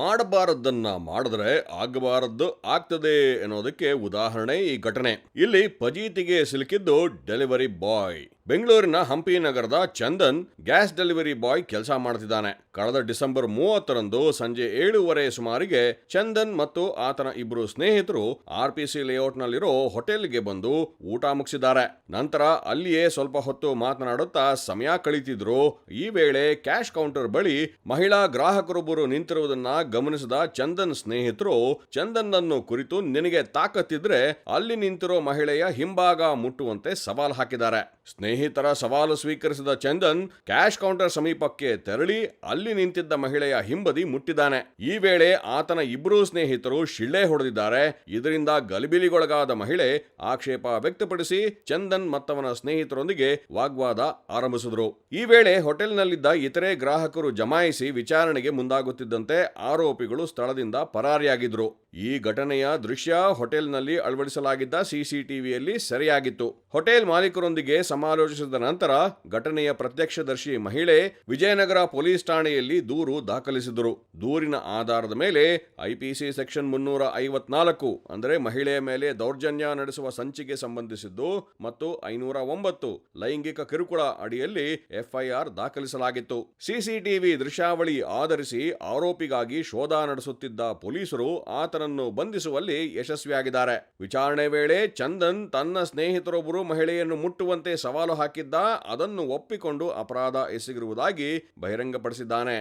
ಮಾಡಬಾರದನ್ನ ಮಾಡಿದ್ರೆ ಆಗಬಾರದ್ದು ಆಗ್ತದೆ ಅನ್ನೋದಕ್ಕೆ ಉದಾಹರಣೆ ಈ ಘಟನೆ. ಇಲ್ಲಿ ಪಜೀತಿಗೆ ಸಿಲುಕಿದ್ದು ಡೆಲಿವರಿ ಬಾಯ್ ಬೆಂಗಳೂರಿನ ಹಂಪಿ ನಗರದ ಚಂದನ್ ಗ್ಯಾಸ್ ಡೆಲಿವರಿ ಬಾಯ್ ಕೆಲಸ ಮಾಡ್ತಿದ್ದಾನೆ. ಕಳೆದ ಡಿಸೆಂಬರ್ ಮೂವತ್ತರಂದು ಸಂಜೆ ಏಳುವರೆ ಸುಮಾರಿಗೆ ಚಂದನ್ ಮತ್ತು ಆತನ ಇಬ್ಬರು ಸ್ನೇಹಿತರು ಆರ್ ಪಿ ಸಿ ಲೇಔಟ್ನಲ್ಲಿರೋ ಹೋಟೆಲ್ಗೆ ಬಂದು ಊಟ ಮುಗಿಸಿದ್ದಾರೆ. ನಂತರ ಅಲ್ಲಿಯೇ ಸ್ವಲ್ಪ ಹೊತ್ತು ಮಾತನಾಡುತ್ತಾ ಸಮಯ ಕಳೀತಿದ್ರು. ಈ ವೇಳೆ ಕ್ಯಾಶ್ ಕೌಂಟರ್ ಬಳಿ ಮಹಿಳಾ ಗ್ರಾಹಕರೊಬ್ಬರು ನಿಂತಿರುವುದನ್ನ ಗಮನಿಸಿದ ಚಂದನ್ ಸ್ನೇಹಿತರು ಚಂದನ್ ಅನ್ನು ಕುರಿತು ನಿನಗೆ ತಾಕತ್ತಿದ್ರೆ ಅಲ್ಲಿ ನಿಂತಿರೋ ಮಹಿಳೆಯ ಹಿಂಭಾಗ ಮುಟ್ಟುವಂತೆ ಸವಾಲು ಹಾಕಿದ್ದಾರೆ. ಸ್ನೇಹಿತರ ಸವಾಲು ಸ್ವೀಕರಿಸಿದ ಚಂದನ್ ಕ್ಯಾಶ್ ಕೌಂಟರ್ ಸಮೀಪಕ್ಕೆ ತೆರಳಿ ಅಲ್ಲಿ ನಿಂತಿದ್ದ ಮಹಿಳೆಯ ಹಿಂಬದಿ ಮುಟ್ಟಿದ್ದಾನೆ. ಈ ವೇಳೆ ಆತನ ಇಬ್ಬರು ಸ್ನೇಹಿತರು ಶಿಳ್ಳೆ ಹೊಡೆದಿದ್ದಾರೆ. ಇದರಿಂದ ಗಲಿಬಿಲಿಗೊಳಗಾದ ಮಹಿಳೆ ಆಕ್ಷೇಪ ವ್ಯಕ್ತಪಡಿಸಿ ಚಂದನ್ ಮತ್ತವನ ಸ್ನೇಹಿತರೊಂದಿಗೆ ವಾಗ್ವಾದ ಆರಂಭಿಸಿದ್ರು. ಈ ವೇಳೆ ಹೋಟೆಲ್ನಲ್ಲಿದ್ದ ಇತರೆ ಗ್ರಾಹಕರು ಜಮಾಯಿಸಿ ವಿಚಾರಣೆಗೆ ಮುಂದಾಗುತ್ತಿದ್ದಂತೆ ಆರೋಪಿಗಳು ಸ್ಥಳದಿಂದ ಪರಾರಿಯಾಗಿದ್ರು. ಈ ಘಟನೆಯ ದೃಶ್ಯ ಹೋಟೆಲ್ನಲ್ಲಿ ಅಳವಡಿಸಲಾಗಿದ್ದ ಸಿಸಿಟಿವಿಯಲ್ಲಿ ಸೆರೆಯಾಗಿತ್ತು. ಹೋಟೆಲ್ ಮಾಲೀಕರೊಂದಿಗೆ ಸಮಾಲೋಚಿಸಿದ ನಂತರ ಘಟನೆಯ ಪ್ರತ್ಯಕ್ಷದರ್ಶಿ ಮಹಿಳೆ ವಿಜಯನಗರ ಪೊಲೀಸ್ ಠಾಣೆಯಲ್ಲಿ ದೂರು ದಾಖಲಿಸಿದರು. ದೂರಿನ ಆಧಾರದ ಮೇಲೆ ಐಪಿಸಿ ಸೆಕ್ಷನ್ ಮುನ್ನೂರ ಐವತ್ನಾಲ್ಕು ಅಂದರೆ ಮಹಿಳೆಯ ಮೇಲೆ ದೌರ್ಜನ್ಯ ನಡೆಸುವ ಸಂಚಿಗೆ ಸಂಬಂಧಿಸಿದ್ದು ಮತ್ತು ಐನೂರ ಒಂಬತ್ತು ಲೈಂಗಿಕ ಕಿರುಕುಳ ಅಡಿಯಲ್ಲಿ ಎಫ್ಐಆರ್ ದಾಖಲಿಸಲಾಗಿತ್ತು. ಸಿಸಿಟಿವಿ ದೃಶ್ಯಾವಳಿ ಆಧರಿಸಿ ಆರೋಪಿಗಾಗಿ ಶೋಧ ನಡೆಸುತ್ತಿದ್ದ ಪೊಲೀಸರು ಆತನನ್ನು ಬಂಧಿಸುವಲ್ಲಿ ಯಶಸ್ವಿಯಾಗಿದ್ದಾರೆ. ವಿಚಾರಣೆ ವೇಳೆ ಚಂದನ್ ತನ್ನ ಸ್ನೇಹಿತರೊಬ್ಬರು ಮಹಿಳೆಯನ್ನು ಮುಟ್ಟುವಂತೆ ಸವಾಲು ಹಾಕಿದ್ದ, ಅದನ್ನು ಒಪ್ಪಿಕೊಂಡು ಅಪರಾಧ ಎಸಗಿರುವುದಾಗಿ ಬಹಿರಂಗಪಡಿಸಿದ್ದಾನೆ.